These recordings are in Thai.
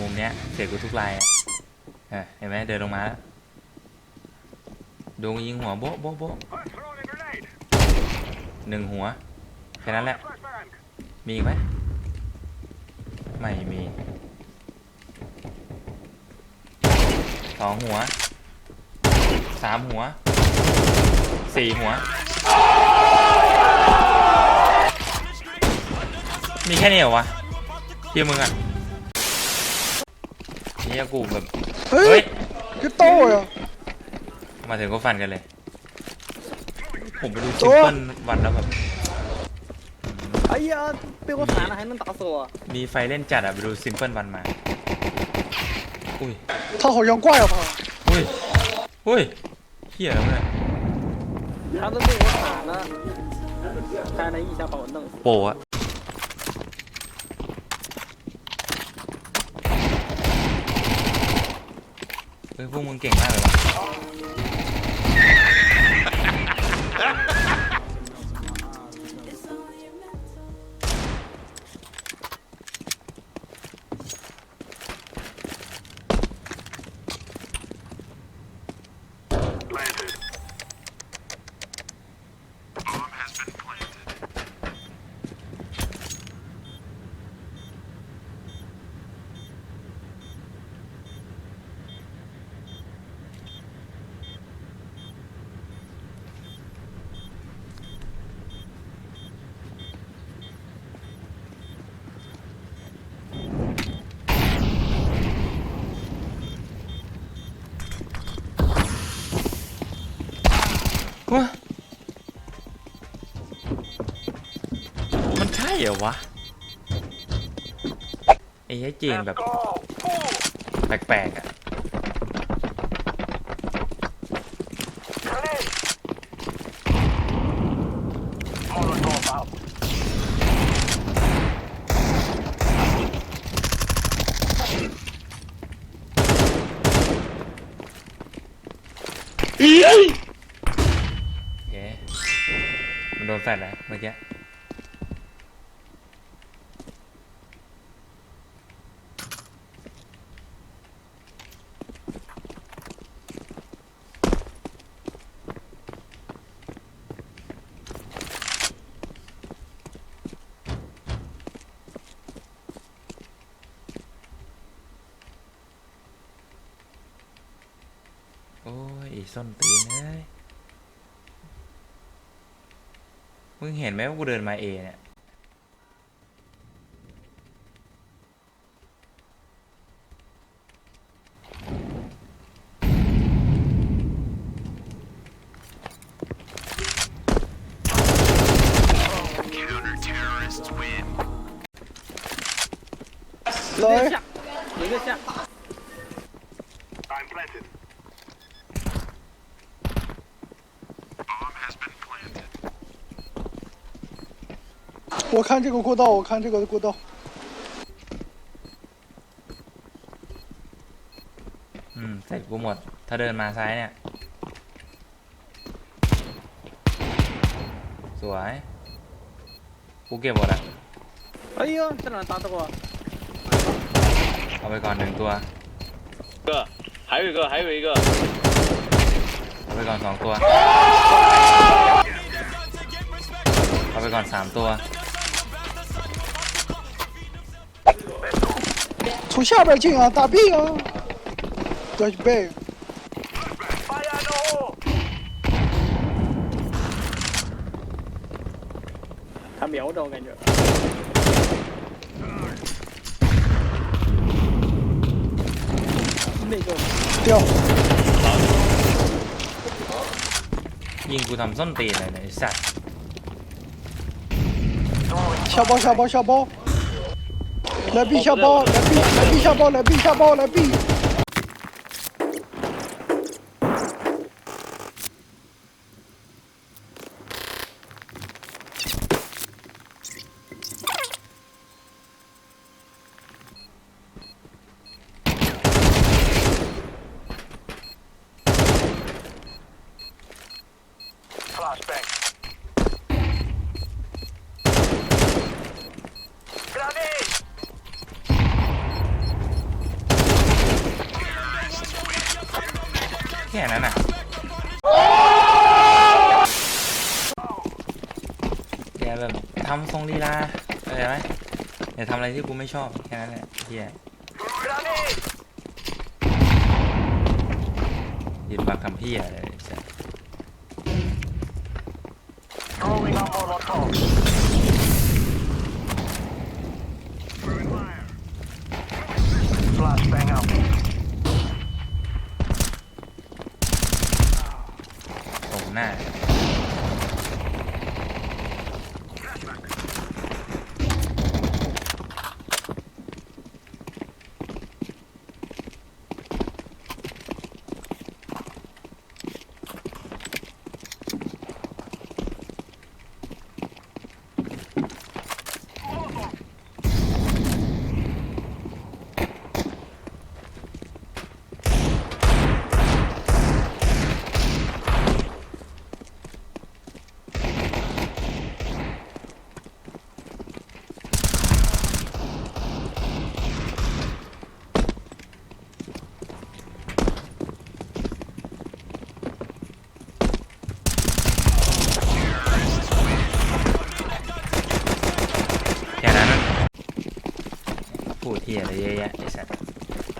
มุมเนี้ยเสียกูทุกลายอะเห็นไหมเดินลงมาแล้วดูยิงหัวโบ๊ะโบ๊ะโบ๊ะหนึ่งหัวแค่นั้นแหละ มีอีกไหมไม่มีสองหัวสามหัวสี่หัว มีแค่นี้เหรอวะที่มึงอะ นี่กูแบบ เฮ้ เฮ้ ย ย พี่โต้อะ มาถึงก็ฟันกันเลย ผมไปดูชิมเปิลวันแล้วแบบ 哎呀，被我反了还能打死我？ มีไฟเล่นจัดอะไปดูซิมเปิลวันมา อุ้ย 他好像挂了他 อุ้ย อุ้ยเหี้ยแล้วเนี่ย 他都被我反了，拍了一下把我弄死。 โปอะ เฮ้ยพวกมึงเก่งมากเลยวะ มันใช่เหรอวะไอ้ไอ้จีนแบบ Go. Move. แปลกๆอะ Grenade. Molotov out. โอเคมันโดน แฟดแล้วเมื่อกี้โอ้ยส้นตีนเอ้ย มึงเห็นไหมว่ากูเดินมาเอเนี่ย Lôi. Dưới kia xem. I'm planted. 我看这个过道，我看这个过道， อืมเสร็จกูหมด ถ้าเดินมาซ้ายเนี่ย สวย กูเก็บหมดอะ 哎呦，在哪打的我？ เอาไปก่อนหนึ่งตัว 个，还有一个，还有一个， เอาไปก่อนสองตัว เอาไปก่อนสามตัว 从下边进啊，打 B 啊，对背， Fire in the hole. 他瞄着我感觉。那个掉， ยิงกูทำส้นตีนเลยเนี่ยไอ้สัตว์ 下包下包下包， 来 B 下包，来 B 来 B 下包，来 B 下包，来 B。 ค่นั้นอะแกแบบทำทรงลีลาอะไรไหมอย่าทำอะไรที่กูไม่ชอบแค่นั้นแหละเฮียยืนบักทำพี่อะไรไอ้ หน้า แค่นั้นนะพูดเที่ย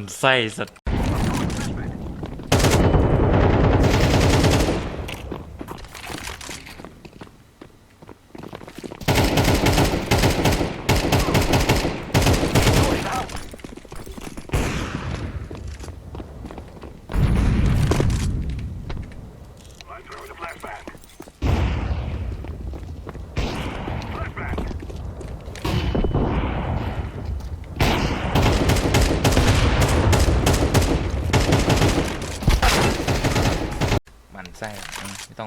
มันไส้สัส I'm throwing a flashbang. Flashbang. มันไส้อืมไม่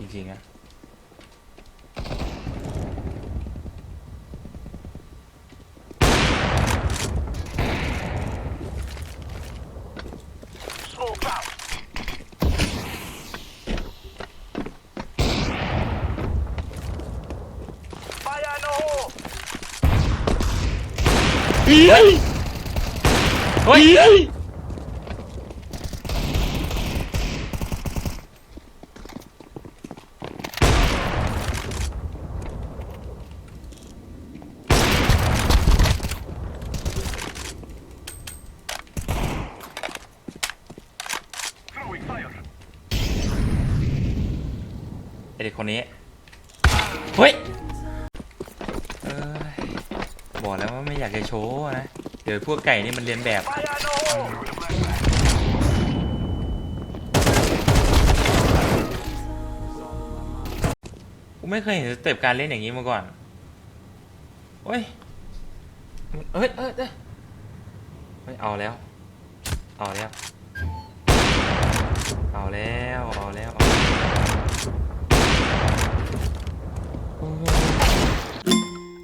จริงๆนะ Smoke out. Fire in the hole. เฮ้ย เฮ้ย กคนนี้ เฮ้ยเอ้ยบอกแล้วว่าไม่อยากจะโชว์นะ เดี๋ยวพวกไก่นี่มันเรียนแบบ กูไม่เคยเห็นสเต็ปการเล่นอย่างนี้มาก่อนเฮ้ยเอ้ยเอ้ยเอ้ยเฮ้ยเอาแล้ว เอาแล้ว เอาแล้ว เอาแล้ว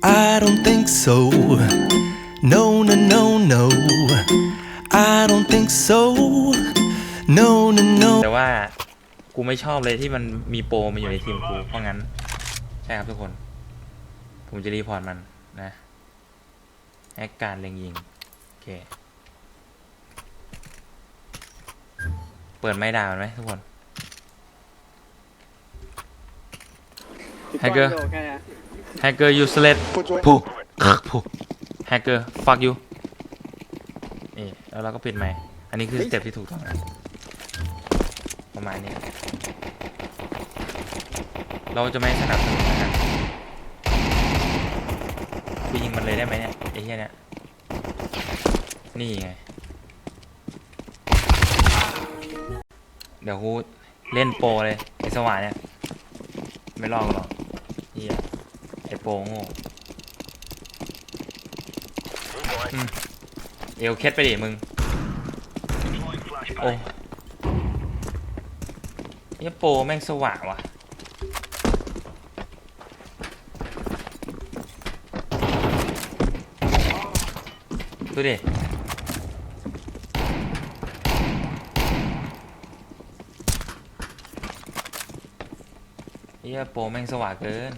I don't think so. No, no, no, no. I don't think so. No, no, no. แต่ว่ากูไม่ชอบเลยที่มันมีโปรมาอยู่ในทีมกู เพราะงั้น ใช่ครับทุกคน ผมจะรีพอร์ตมันนะแอคการเล็งยิง โอเค เปิดไม้ดามันไหมทุกคน แฮกเกอร์โดนแค่นี้ hacker useless ผู้ช่วยผู้ผู้ hacker fuck you นี่แล้วเราก็ปิดไมค์อันนี้คือสเต็ปที่ถูกต้องนะประมาณนี้ เราจะไม่สนับสนุนนะครับกูยิงมันเลยได้ไหมเนี่ยไอ้เหี้ยเนี่ย นี่ไง เดี๋ยวกูเล่นโปรเลยไอ้สว่านเนี่ย ไม่รอดกูหรอกเหี้ยไอ้โปรโง่อืมเอวเคล็ดไปดิมึง Deploying flashbang. โอ้เหี้ยโปรแม่งสว่างว่ะดูดิเฮียโปรแม่งสว่างเกิน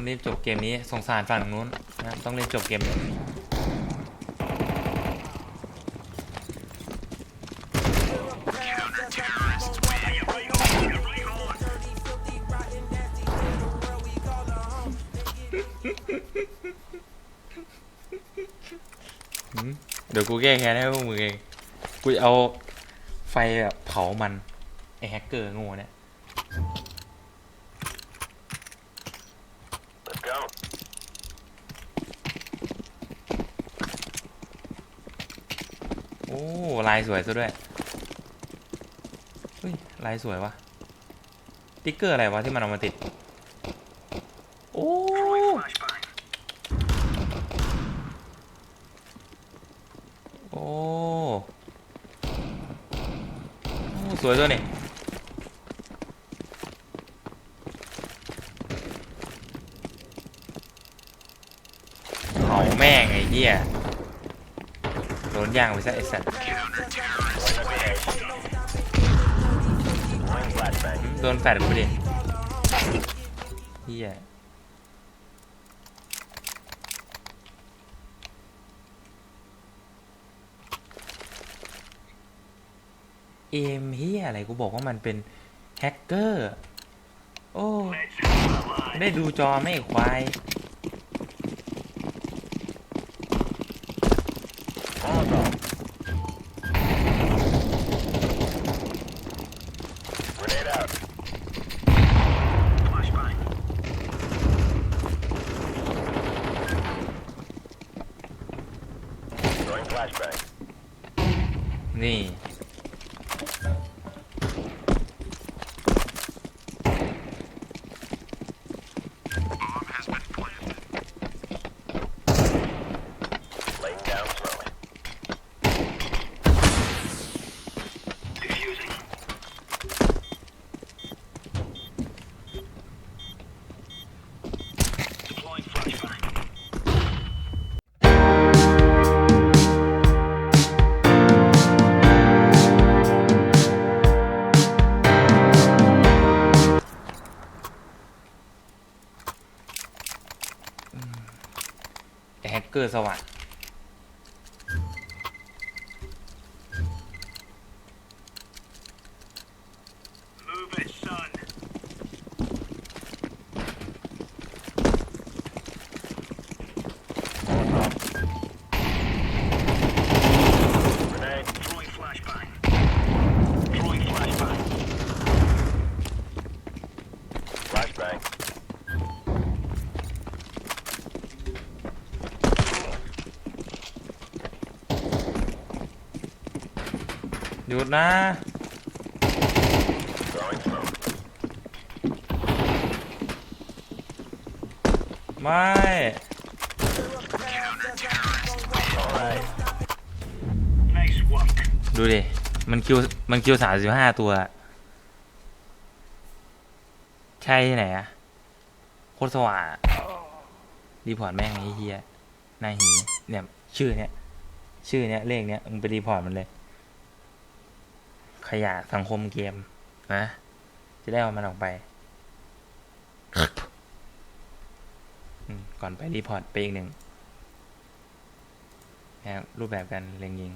ต้องรีบจบเกมนี้สงสารฝั่งนู้นนะต้องรีบจบเกมเลยหืมเดี๋ยวกูแก้แค้นให้พวกมึงเอง กูจะเอาไฟแบบเผามัน ไอแฮกเกอร์โง่เนี่ย โอ้ ลายสวยซะด้วยเฮ้ยลายสวยวะติ๊กเกอร์อะไรวะที่มันเอามาติด โอ้โอ้สวยด้วยนี่เผาแม่งไอ้เหี้ย นย่างไปซะไอ้สัตว์โดนแฟดกูดิเหี้ยเอมเฮียอะไรกูบอกว่ามันเป็นแฮกเกอร์ โอ้ ได้ดูจอไม่ควาย ไอ้แฮกเกอร์สว่าง หยุดนะไม่ดูดิ มันคิว มันคิวสามสิบห้าตัว ใช่ที่ไหนอะโคตรสว่างรีพอร์ตแม่งไอ้เฮียหน้าหีเนี่ย ชื่อเนี้ยชื่อเนี้ยเลขเนี้ยมึงไปรีพอร์ตมันเลย ขยะสังคมเกมนะ จะได้เอามันออกไป ก่อนไปรีพอร์ตไปอีกหนึ่งนะรูปแบบการเล็งยิง